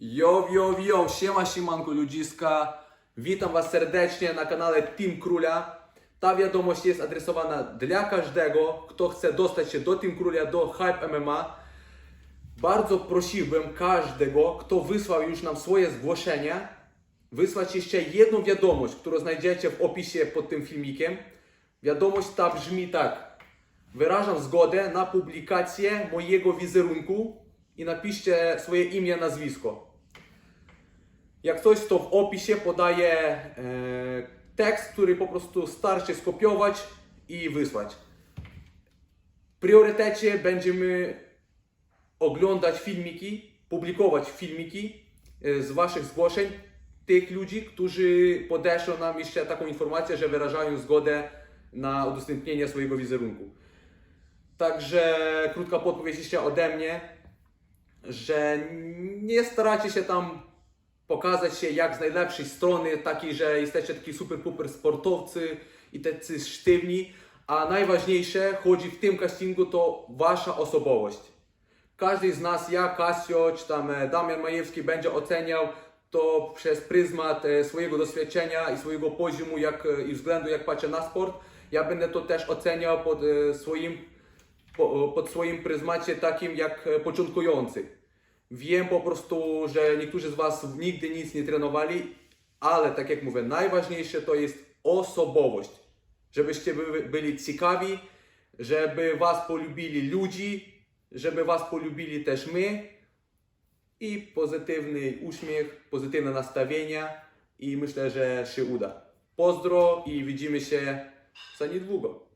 Yo, yo, yo, siema, siemanko ludziska. Witam Was serdecznie na kanale Team Króla. Ta wiadomość jest adresowana dla każdego, kto chce dostać się do Team Króla, do Hype MMA. Bardzo prosiłbym każdego, kto wysłał już nam swoje zgłoszenia, wysłać jeszcze jedną wiadomość, którą znajdziecie w opisie pod tym filmikiem. Wiadomość ta brzmi tak. Wyrażam zgodę na publikację mojego wizerunku i napiszcie swoje imię, nazwisko. Jak coś, to w opisie podaję e, tekst, który po prostu starcie skopiować i wysłać. W priorytecie będziemy oglądać filmiki, publikować filmiki e, z Waszych zgłoszeń tych ludzi, którzy podeszły nam jeszcze taką informację, że wyrażają zgodę na udostępnienie swojego wizerunku. Także krótka podpowiedź jeszcze ode mnie, że nie staracie się tam pokazać się jak z najlepszej strony, takiej, że jesteście taki super puper sportowcy i tacy sztywni, a najważniejsze chodzi w tym castingu to wasza osobowość. Każdy z nas, ja, Kasio, czy tam e, Damian Majewski będzie oceniał to przez pryzmat e, swojego doświadczenia i swojego poziomu jak, e, i względu jak patrzę na sport. Ja będę to też oceniał pod swoim po, pod swoim pryzmacie takim jak początkujący. Wiem po prostu, że niektórzy z Was nigdy nic nie trenowali, ale tak jak mówię, najważniejsze to jest osobowość. Żebyście by, byli ciekawi, żeby Was polubili ludzi, żeby Was polubili też my i pozytywny uśmiech, pozytywne nastawienia i myślę, że się uda. Pozdro i widzimy się za niedługo.